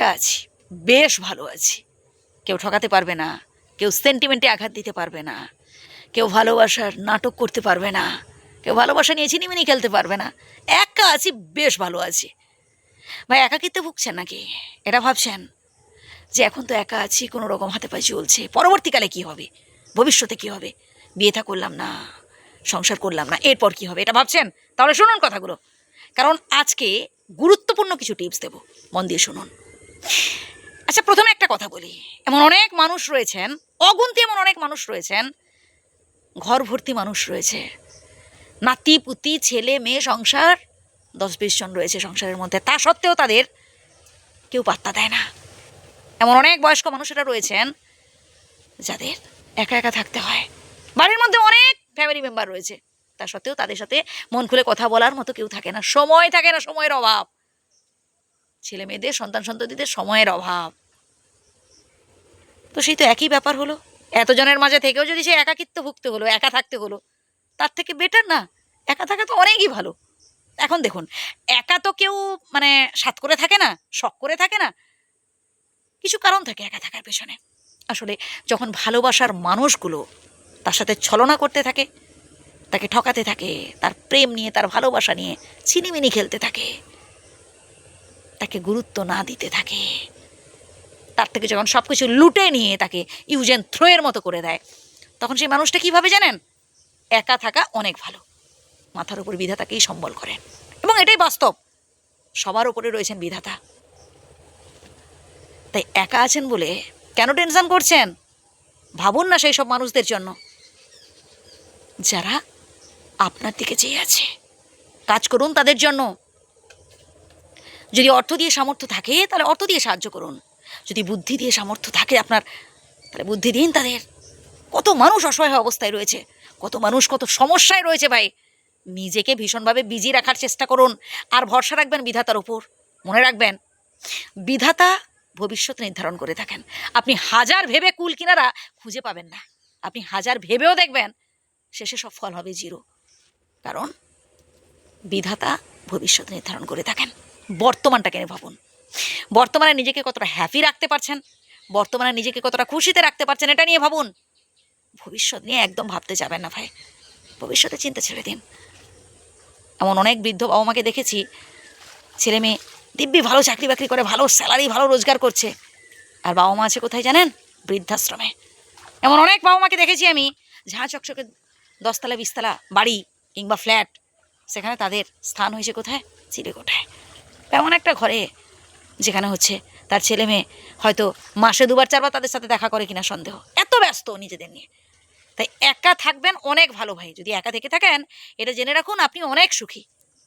আছি। বেশ ভালো আছি। কেউ ঠকাতে পারবে না। কেউ সেন্টিমেন্টে আঘাত দিতে পারবে না। কেউ ভালোবাসার নাটক করতে পারবে না। কেউ ভালোবাসা নিয়ে ছিনিমিনি খেলতে পারবে না। একা আছি, বেশ ভালো আছি। ভাই, একাকিত্বে ভুগছেন নাকি? এটা ভাবছেন? যে এখন তো একা আছি, কোনো রকম হাতে পায়ে চলছে। পরবর্তীকালে কি হবে? ভবিষ্যতে কি হবে? বিয়ে থা করলাম না। সংসার করলাম না। এরপর কি হবে? এটা ভাবছেন? তাহলে শুনুন কথাগুলো। কারণ আজকে গুরুত্বপূর্ণ কিছু টিপস দেব। মন দিয়ে শুনুন। আচ্ছা প্রথমে একটা কথা বলি। এমন অনেক মানুষ রয়েছেন, অগুন্তি এমন অনেক মানুষ রয়েছেন ঘর ভর্তি মানুষ রয়েছে। নাতি, পুতি, ছেলে, মেয়ে, সংসার, দশ বিশ জন রয়েছে সংসারের মধ্যে। তা সত্ত্বেও তাদের কেউ পাত্তা দেয় না। এমন অনেক বয়স্ক মানুষেরা রয়েছেন, যাদের একা একা থাকতে হয়। বাড়ির মধ্যে অনেক ফ্যামিলি মেম্বার রয়েছে। তা সত্ত্বেও তাদের সাথে মন খুলে কথা বলার মতো কেউ থাকে না। সময় থাকে না সময়ের অভাব। ছেলে মেয়েদের সন্তান সন্ততিদের সময়ের অভাব। তো সেই তো একই ব্যাপার হলো। এতজনের মাঝে থেকেও যদি সে একাকিত্ব ভুগতে হলো, একা থাকতে হলো, তার থেকে বেটার না? একা থাকা তো অনেকই ভালো। এখন দেখুন, একা তো কেউ মানে সাত করে থাকে না, শখ করে থাকে না। কিছু কারণ থাকে একা থাকার পেছনে। আসলে যখন ভালোবাসার মানুষগুলো তার সাথে ছলনা করতে থাকে, তাকে ঠকাতে থাকে, তার প্রেম নিয়ে, তার ভালোবাসা নিয়ে, ছিনিমিনি খেলতে থাকে তাকে গুরুত্ব না দিতে থাকে। তার থেকে যখন সব কিছু লুটে নিয়ে তাকে ইউজ অ্যান্ড থ্রোয়ের মতো করে দেয়, তখন সেই মানুষটা কীভাবে জানেন? একা থাকা অনেক ভালো। মাথার উপর বিধাতাকেই সম্বল করেন। এবং এটাই বাস্তব। সবার উপরে রয়েছেন বিধাতা। তাই একা আছেন বলে কেন টেনশন করছেন? ভাবুন না সেই সব মানুষদের জন্য। যারা আপনার দিকে চেয়ে আছে। কাজ করুন তাদের জন্য। যদি অর্থ দিয়ে সামর্থ্য থাকে, তাহলে অর্থ দিয়ে সাহায্য করুন। যদি বুদ্ধি দিয়ে সামর্থ্য থাকে আপনার, তাহলে বুদ্ধি দিন তাদের। কত মানুষ অসহায় অবস্থায় রয়েছে। কত মানুষ কত সমস্যায় রয়েছে ভাই। নিজেকে ভীষণভাবে বিজি রাখার চেষ্টা করুন আর ভরসা রাখবেন বিধাতার উপর। মনে রাখবেন, বিধাতা ভবিষ্যৎ নির্ধারণ করে থাকেন। আপনি হাজার ভেবে কুল কিনারা খুঁজে পাবেন না। আপনি হাজার ভেবেও দেখবেন, শেষে সব ফল হবে জিরো। কারণ বিধাতা ভবিষ্যৎ নির্ধারণ করে থাকেন। বর্তমানটাকে ভাবুন। বর্তমানে নিজেকে কতটা হ্যাপি রাখতে পারছেন? বর্তমানে নিজেকে কতটা খুশিতে রাখতে পারছেন এটা নিয়ে ভাবুন। ভবিষ্যৎ নিয়ে একদম ভাবতে যাবেন না ভাই। ভবিষ্যতে চিন্তা ছেড়ে দিন। এমন অনেক বৃদ্ধ বাবা মাকে দেখেছি, ছেলে মেয়ে দিব্যি ভালো চাকরি বাকরি করে, ভালো স্যালারি ভালো রোজগার করছে। আর বাবা মা আছে কোথায় জানেন? বৃদ্ধাশ্রমে। এমন অনেক বাবা মাকে দেখেছি আমি, ঝাঁ চকচকে দশতলা, বিশতলা বাড়ি কিংবা ফ্ল্যাট সেখানে তাদের স্থান হয়েছে কোথায়? চিড়ে চিলেকোঠায় এমন একটা ঘরে যেখানে হচ্ছে তার ছেলে মেয়ে হয়তো মাসে দুবার, চারবার তাদের সাথে দেখা করে কিনা সন্দেহ। এত ব্যস্ত নিজেদের নিয়ে। তাই একা থাকবেন অনেক ভালো ভাই। যদি একা থেকে থাকেন, এটা জেনে রাখুন আপনি অনেক সুখী।